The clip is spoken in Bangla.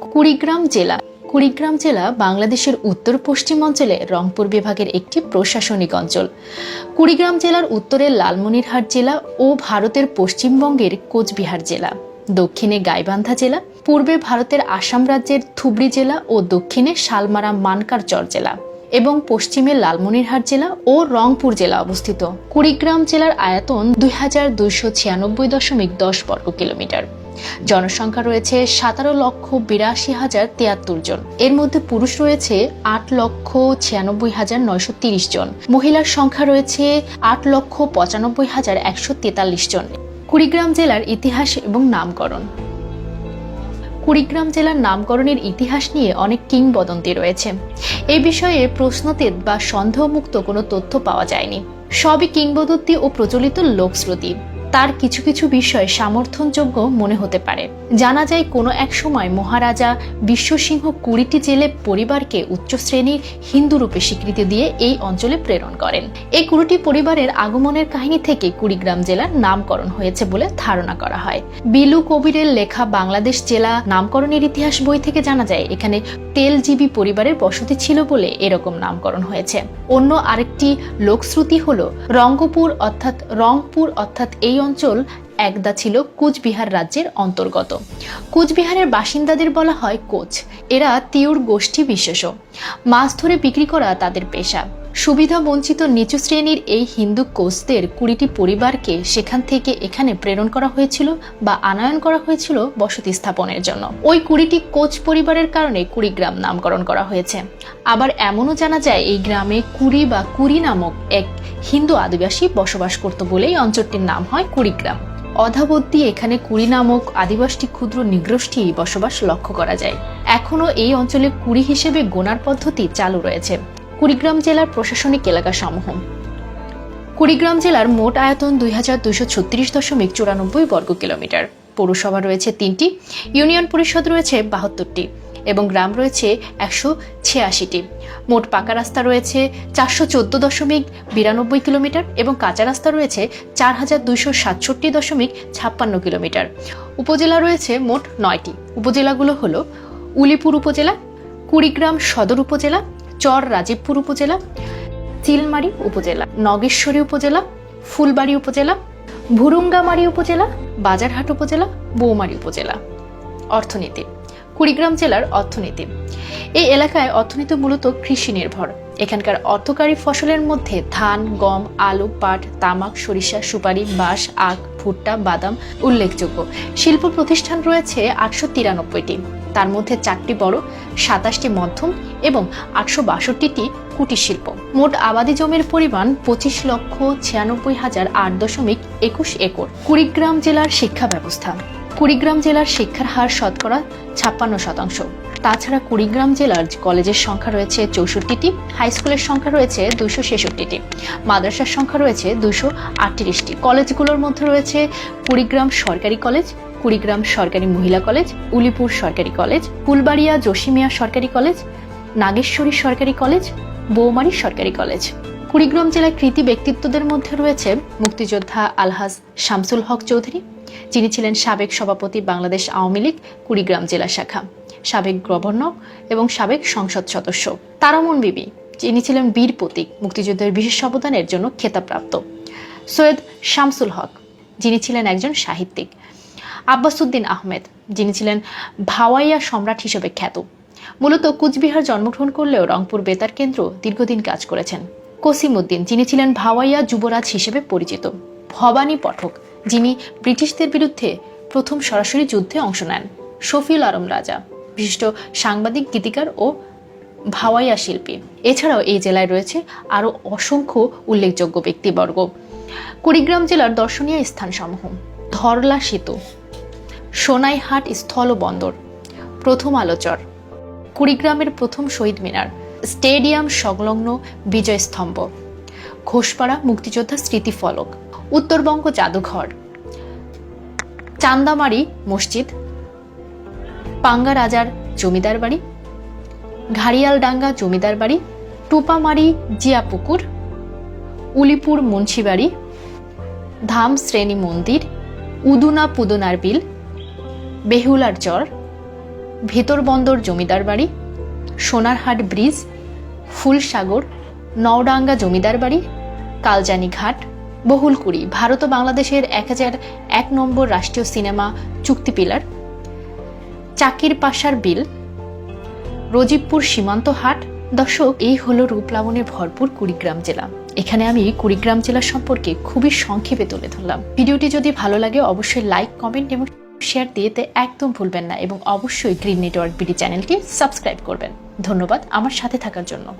কুড়িগ্রাম জেলা। কুড়িগ্রাম জেলা বাংলাদেশের উত্তর পশ্চিম অঞ্চলে রংপুর বিভাগের একটি প্রশাসনিক অঞ্চল। কুড়িগ্রাম জেলার উত্তরে লালমনিরহাট জেলা ও ভারতের পশ্চিমবঙ্গের কোচবিহার জেলা। দক্ষিণে গাইবান্ধা জেলা, পূর্বে ভারতের আসাম রাজ্যের ধুবড়ি জেলা ও দক্ষিণে শালমারা মানকারচর জেলা এবং পশ্চিমে লালমনিরহাট জেলা ও রংপুর জেলা অবস্থিত। কুড়িগ্রাম জেলার আয়তন দুই হাজার দুইশো ছিয়ানব্বই দশমিক দশ বর্গ কিলোমিটার জনসংখ্যা রয়েছে সতেরো লক্ষ বিরাশি হাজার তিয়াত্তর জন। এর মধ্যে পুরুষ রয়েছে আট লক্ষ ছিয়ানব্বই হাজার নয়শো তিরিশ জন। মহিলার সংখ্যা রয়েছে আট লক্ষ পঁচানব্বই হাজার একশো তেতাল্লিশ জন। কুড়িগ্রাম জেলার ইতিহাস এবং নামকরণ। কুড়িগ্রাম জেলার নামকরণের ইতিহাস নিয়ে অনেক কিংবদন্তি রয়েছে। এই বিষয়ে প্রশ্নতেদ বা সন্দেহমুক্ত কোনো তথ্য পাওয়া যায়নি। সবই কিংবদন্তি ও প্রচলিত লোকশ্রুতি। তার কিছু কিছু বিষয় সমর্থনযোগ্য মনে হতে পারে। জানা যায় কোনো এক সময় মহারাজা বিশ্বসিংহ কুড়িটি জেলে পরিবারকে উচ্চ শ্রেণির হিন্দু রূপে স্বীকৃতি দিয়ে এই অঞ্চলে প্রেরণ করেন। এই কুড়িটি পরিবারের আগমনের কাহিনী থেকে কুড়িগ্রাম জেলার নামকরণ হয়েছে বলে ধারণা করা হয়। বিলু কবিরের লেখা বাংলাদেশ জেলা নামকরণের ইতিহাস বই থেকে জানা যায়, এখানে তেলজীবী পরিবারের বসতি ছিল বলে এরকম নামকরণ হয়েছে। অন্য আরেকটি লোকশ্রুতি হল রঙ্গপুর অর্থাৎ রংপুর অর্থাৎ এই অঞ্চল একদা ছিল কুচবিহার রাজ্যের অন্তর্গত। কুচবিহারের বাসিন্দাদের বলা হয় কোচ। এরা তিউর গোষ্ঠী বিশেষ মাছ ধরে বিক্রি করা তাদের পেশা। সুবিধা বঞ্চিত নিচু শ্রেণির এই হিন্দু কোচদের কুড়িটি পরিবারকে সেখান থেকে এখানে প্রেরণ করা হয়েছিল বা আনায়ন করা হয়েছিল বসতি স্থাপনের জন্য। ওই কুড়িটি কোচ পরিবারের কারণে কুড়িগ্রাম নামকরণ করা হয়েছে। আবার এমনও জানা যায়, এই গ্রামে কুড়ি বা কুড়ি নামক এক হিন্দু আদিবাসী বসবাস করত বলেই অঞ্চলটির নাম হয় কুড়িগ্রাম। অধাবদ্যি এখানে কুড়ি নামক আদিবাসী ক্ষুদ্র নিগ্রষ্টি বসবাস লক্ষ্য করা যায়। এখনও এই অঞ্চলে কুড়ি হিসেবে গোনার পদ্ধতি চালু রয়েছে। কুড়িগ্রাম জেলার প্রশাসনিক এলাকা সমূহ কুড়িগ্রাম জেলার মোট আয়তন দুই হাজার দুইশো ছত্রিশ দশমিক চুরানব্বই বর্গ কিলোমিটার। পৌরসভা রয়েছে তিনটি, ইউনিয়ন পরিষদ রয়েছে বাহাত্তরটি এবং গ্রাম রয়েছে একশো ছিয়াশিটি। মোট পাকা রাস্তা রয়েছে চারশো চোদ্দ দশমিক বিরানব্বই কিলোমিটার এবং কাঁচা রাস্তা রয়েছে চার হাজার দুইশো সাতষট্টি দশমিক ছাপ্পান্ন কিলোমিটার। উপজেলা রয়েছে মোট নয়টি। উপজেলাগুলো হলো উলিপুর উপজেলা, কুড়িগ্রাম সদর উপজেলা চর রাজীবপুর উপজেলা, চিলমারি উপজেলা, নগেশ্বরী উপজেলা, ফুলবাড়ি উপজেলা, ভুরুঙ্গামারি উপজেলা, বাজারহাট উপজেলা, বৌমারি উপজেলা। অর্থনীতি, কুড়িগ্রাম জেলার অর্থনীতি। এই এলাকায় অর্থনীতি মূলত কৃষি নির্ভর। এখানকার অর্থকারী ফসলের মধ্যে ধান, গম, আলু, পাট, তামাক, সরিষা, সুপারি, বাঁশ, আখ, ভুট্টা, বাদাম উল্লেখযোগ্য। শিল্প প্রতিষ্ঠান রয়েছে আটশো তিরানব্বইটি। তার মধ্যে চারটি বড়, সাতাশটি মধ্যম এবং আটশো বাষট্টিটি কুটির শিল্প। মোট আবাদি জমির পরিমাণ পঁচিশ লক্ষ ছিয়ানব্বই হাজার আট দশমিক একুশ একর। কুড়িগ্রাম জেলার শিক্ষা ব্যবস্থা। কুড়িগ্রাম জেলার শিক্ষার হার শতকরা ছাপ্পান্ন শতাংশ। তাছাড়া কুড়িগ্রাম জেলার কলেজের সংখ্যা রয়েছে চৌষট্টিটি, হাই স্কুলের সংখ্যা রয়েছে দুইশো ছেষট্টিটি, মাদ্রাসার সংখ্যা রয়েছে দুইশো আটত্রিশটি। কলেজগুলোর মধ্যে রয়েছে কুড়িগ্রাম সরকারি কলেজ কুড়িগ্রাম সরকারি মহিলা কলেজ, উলিপুর সরকারি কলেজ, ফুলবাড়িয়া জসিমিয়া সরকারি কলেজ, নাগেশ্বরী সরকারি কলেজ, বৌমারি সরকারি কলেজ। কুড়িগ্রাম জেলার কৃতি ব্যক্তিত্বদের মধ্যে রয়েছে মুক্তিযোদ্ধা আলহাজ শামসুল হক চৌধুরী। যিনি ছিলেন সাবেক সভাপতি বাংলাদেশ আওয়ামী লীগ কুড়িগ্রাম জেলা শাখা, সাবেক গভর্নর এবং সাবেক সংসদ সদস্য। তারামন বিবি, যিনি ছিলেন বীর প্রতীক, মুক্তিযুদ্ধের বিশেষ অবদানের জন্য খেতাবপ্রাপ্ত। সৈয়দ শামসুল হক, যিনি ছিলেন একজন সাহিত্যিক। আব্বাসুদ্দিন আহমেদ, যিনি ছিলেন ভাওয়াইয়া সম্রাট হিসেবে খ্যাত। মূলত কুচবিহার জন্মগ্রহণ করলেও রংপুর বেতার কেন্দ্র দীর্ঘদিন কাজ করেছেন। কসিমউদ্দিন, যিনি ছিলেন ভাওয়াইয়া যুবরাজ হিসেবে পরিচিত। ভবানী পঠক, যিনি ব্রিটিশদের বিরুদ্ধে প্রথম সরাসরি যুদ্ধে অংশ নেন। শফিউল আলম রাজা, বিশিষ্ট সাংবাদিক, গীতিকার ও ভাওয়াইয়া শিল্পী। এছাড়াও এই জেলায় রয়েছে আরও অসংখ্য উল্লেখযোগ্য ব্যক্তিবর্গ। কুড়িগ্রাম জেলার দর্শনীয় স্থানসমূহ, ধরলা সেতু সোনাইহাট স্থল বন্দর প্রথম আলোচর কুড়িগ্রামের প্রথম শহীদ মিনার, স্টেডিয়াম সংলগ্ন বিজয় স্তম্ভ ঘোষপাড়া মুক্তিযোদ্ধা স্মৃতিফলক, উত্তরবঙ্গ জাদুঘর, চান্দামারি মসজিদ পাঙ্গা রাজার জমিদার বাড়ি, ঘাড়িয়ালডাঙ্গা জমিদার বাড়ি, টুপামারি জিয়াপুকুর, উলিপুর মুন্সিবাড়ি, ধাম শ্রেণি মন্দির উদুনা পুদনার বিল বেহুলার চর, ভেতর বন্দর জমিদার বাড়ি, সোনারহাট ব্রিজ, ফুলসাগর, নওডাঙ্গা জমিদার বাড়ি, কালজানি ঘাট, বহুলকুড়ি, ভারত ও বাংলাদেশের এক হাজার এক নম্বর রাষ্ট্রীয় সিনেমা চুক্তি পিলার, চাকির পাশার বিল, রজিবপুর সীমান্ত হাট। দর্শক, এই হলো রূপলাবণে ভরপুর কুড়িগ্রাম জেলা। এখানে আমি কুড়িগ্রাম জেলা সম্পর্কে খুবই সংক্ষেপে তুলে ধরলাম। ভিডিওটি যদি ভালো লাগে, অবশ্যই লাইক কমেন্ট এবং শেয়ার দিতে একদম ভুলবেন না এবং অবশ্যই গ্রিন নেটওয়ার্ক বিডি চ্যানেলটি সাবস্ক্রাইব করবেন। ধন্যবাদ আমার সাথে থাকার জন্য।